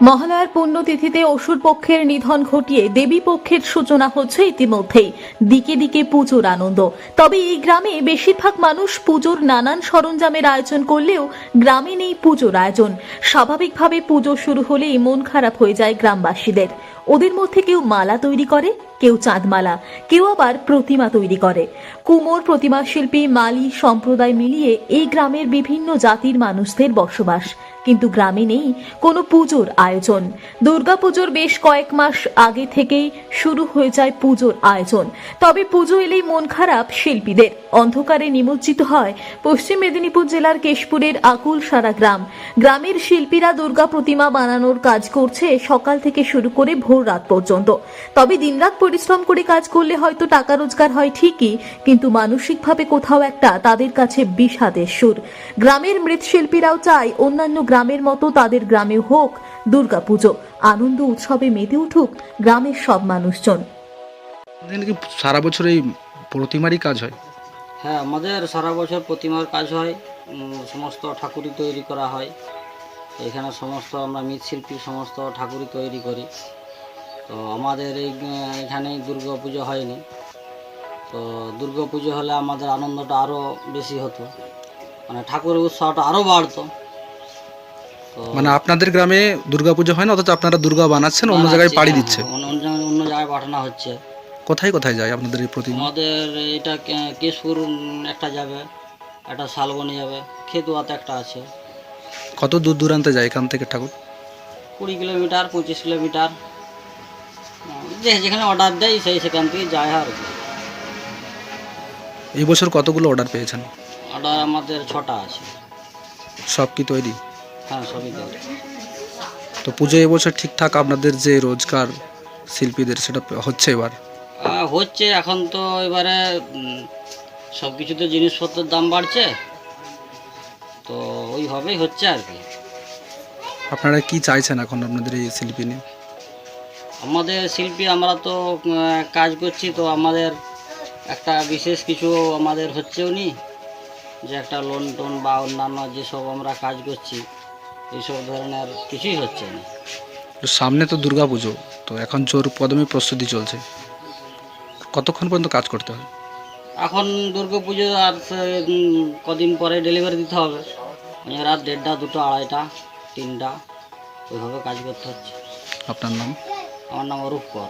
মহালয়ার পুণ্যতিথিতে অসুর পক্ষের নিধন ঘটিয়ে দেবী পক্ষের সূচনা হচ্ছে ইতিমধ্যেই। দিকে দিকে পুজোর আনন্দ। তবে এই গ্রামে বেশিরভাগ মানুষ পুজোর নানান সরঞ্জামের আয়োজন করলেও গ্রামে নেই পুজোর আয়োজন। স্বাভাবিকভাবে পুজো শুরু হলেই মন খারাপ হয়ে যায় গ্রামবাসীদের। ওদের মধ্যে কেউ মালা তৈরি করে, কেউ চাঁদমালা, কেউ আবার প্রতিমা তৈরি করে। কুমোর প্রতিমা শিল্পী মালি সম্প্রদায় মিলিয়ে এই গ্রামের বিভিন্ন জাতির মানুষদের বসবাস। কিন্তু গ্রামে নেই কোনো পুজোর আয়োজন। দুর্গাপুজোর বেশ কয়েক মাস আগে থেকেই শুরু হয়ে যায় পুজোর আয়োজন। তবে পুজো এলেই মন খারাপ শিল্পীদের। অন্ধকারে নিমজ্জিত হয় পশ্চিম মেদিনীপুর জেলার কেশপুরের আকুল সারা গ্রাম। গ্রামের শিল্পীরা দুর্গা প্রতিমা বানানোর কাজ করছে সকাল থেকে শুরু করে ভোর রাত পর্যন্ত। তবে দিনরাত পরিশ্রম করে কাজ করলে হয়তো টাকা রোজগার হয় ঠিকই কিন্তু মানসিকভাবে কোথাও একটা তাদের কাছে বিষাদের সুর। গ্রামের মৃৎশিল্পীরাও চায় অন্যান্য গ্রামের মতো তাদের গ্রামে হোক দুর্গাপুজো। আনন্দ উৎসবে মেতে উঠুক গ্রামের সব মানুষজন। কি সারা বছর এই প্রতিমারই কাজ হয়? হ্যাঁ আমাদের সারা বছর প্রতিমার কাজ হয়। সমস্ত ঠাকুরই তৈরি করা হয়। এখানে সমস্ত আমরা মৃৎশিল্পী সমস্ত ঠাকুরই তৈরি করি। তো আমাদের এই এখানে দুর্গা পুজো হয়নি। তো দুর্গা পুজো হলে আমাদের আনন্দটা আরও বেশি হতো। মানে ঠাকুরের উৎসাহটা আরও বাড়তো। মানে আপনাদের গ্রামে দুর্গাপুজো হয় না অথচ আপনারা দুর্গা বানাচ্ছেন অন্য জায়গায় পাড়ি হ্যাঁ, দিচ্ছে? অন্য অন্য জায়গায়- পাঠানো হচ্ছে। কোথায় কোথায় যায় আপনাদের এই প্রতিমা? আমাদের এটা কেশপুর একটা যাবে একটা শালবনি যাবে খেতুয়াতে একটা আছে। কত দূর দূরান্তে যায় এখান থেকে ঠাকুর? কুড়ি কিলোমিটার পঁচিশ কিলোমিটার। যে যেখানে অর্ডার দেয় সেই সেখান থেকে যায় আর কি। এই বছর কতগুলো অর্ডার পেয়েছেন? অর্ডার আমাদের ছটা আছে। সব কি তৈরি? হ্যাঁ সবই দেয় তো পুজো এবছর ঠিকঠাক আপনাদের যে রোজগার শিল্পীদের সেটা হচ্ছে এবার? আহ, হচ্ছে। এখন তো এবারে সব কিছুতে জিনিসপত্রের দাম বাড়ছে। তো ওইভাবেই হচ্ছে আর কি। আপনারা কি চাইছেন এখন আপনাদের এই শিল্পী নিয়ে? আমাদের শিল্পী আমরা তো কাজ করছি তো আমাদের একটা বিশেষ কিছু আমাদের হচ্ছেও নি যে একটা লোন টোন বা অন্যান্য যেসব আমরা কাজ করছি এইসব ধরনের কিছুই হচ্ছে না। সামনে তো দুর্গা পুজো তো এখন জোর কদমে প্রস্তুতি চলছে। কতক্ষণ পর্যন্ত কাজ করতে হয়? এখন দুর্গা পুজো আর কদিন পরে ডেলিভারি দিতে হবে। মানে রাত দেড়টা দুটো আড়াইটা তিনটা ওইভাবে কাজ করতে হচ্ছে। আপনার নাম? আমার নাম অরূপ কর